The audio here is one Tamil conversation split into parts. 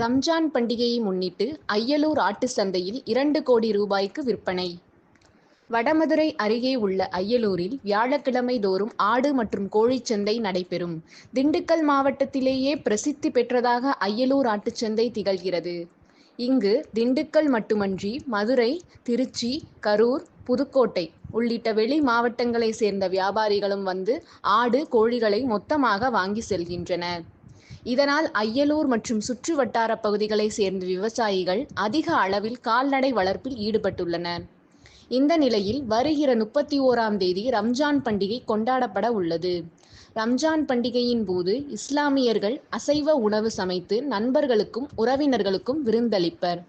ரம்ஜான் பண்டிகையை முன்னிட்டு அய்யலூர் ஆட்டு சந்தையில் இரண்டு கோடி ரூபாய்க்கு விற்பனை. வடமதுரை அருகே உள்ள அய்யலூரில் வியாழக்கிழமை தோறும் ஆடு மற்றும் கோழிச்சந்தை நடைபெறும். திண்டுக்கல் மாவட்டத்திலேயே பிரசித்தி பெற்றதாக அய்யலூர் ஆட்டுச்சந்தை திகழ்கிறது. இங்கு திண்டுக்கல் மட்டுமன்றி மதுரை திருச்சி கரூர் புதுக்கோட்டை உள்ளிட்ட வெளி மாவட்டங்களைச் சேர்ந்த வியாபாரிகளும் வந்து ஆடு கோழிகளை மொத்தமாக வாங்கி செல்கின்றனர். இதனால் அய்யலூர் மற்றும் சுற்று வட்டார பகுதிகளை சேர்ந்த விவசாயிகள் அதிக அளவில் கால்நடை வளர்ப்பில் ஈடுபட்டுள்ளனர். இந்த நிலையில் வருகிற முப்பத்தி ஓராம் தேதி ரம்ஜான் பண்டிகை கொண்டாடப்பட உள்ளது. ரம்ஜான் பண்டிகையின் போது இஸ்லாமியர்கள் அசைவ உணவு சமைத்து நண்பர்களுக்கும் உறவினர்களுக்கும் விருந்தளிப்பர்.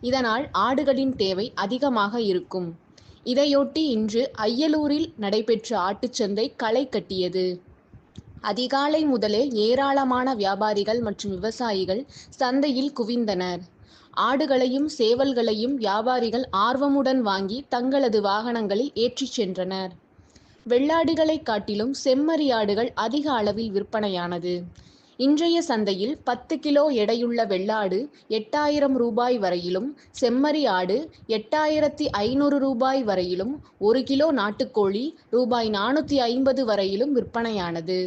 இதனால் ஆடுகளின் தேவை அதிகமாக இருக்கும். இதையொட்டி இன்று அய்யலூரில் நடைபெற்ற ஆட்டுச்சந்தை களை கட்டியது. அதிகாலை முதலே ஏராளமான வியாபாரிகள் மற்றும் விவசாயிகள் சந்தையில் குவிந்தனர். ஆடுகளையும் சேவல்களையும் வியாபாரிகள் ஆர்வமுடன் வாங்கி தங்களது வாகனங்களில் ஏற்றிச் சென்றனர். வெள்ளாடுகளைக் காட்டிலும் செம்மறி ஆடுகள் அதிக அளவில் விற்பனையானது. இன்றைய சந்தையில் பத்து கிலோ எடையுள்ள வெள்ளாடு எட்டாயிரம் ரூபாய் வரையிலும் செம்மறி ஆடு எட்டாயிரத்தி ஐநூறு ரூபாய் வரையிலும் ஒரு கிலோ நாட்டுக்கோழி ரூபாய் நானூற்றி ஐம்பது வரையிலும் விற்பனையானது.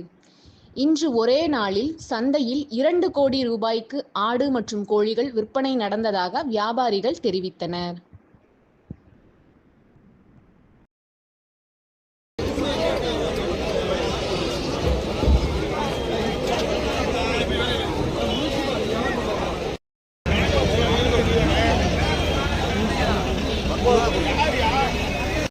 இன்று ஒரே நாளில் சந்தையில் இரண்டு கோடி ரூபாய்க்கு ஆடு மற்றும் கோழிகள் விற்பனை நடந்ததாக வியாபாரிகள் தெரிவித்தனர்.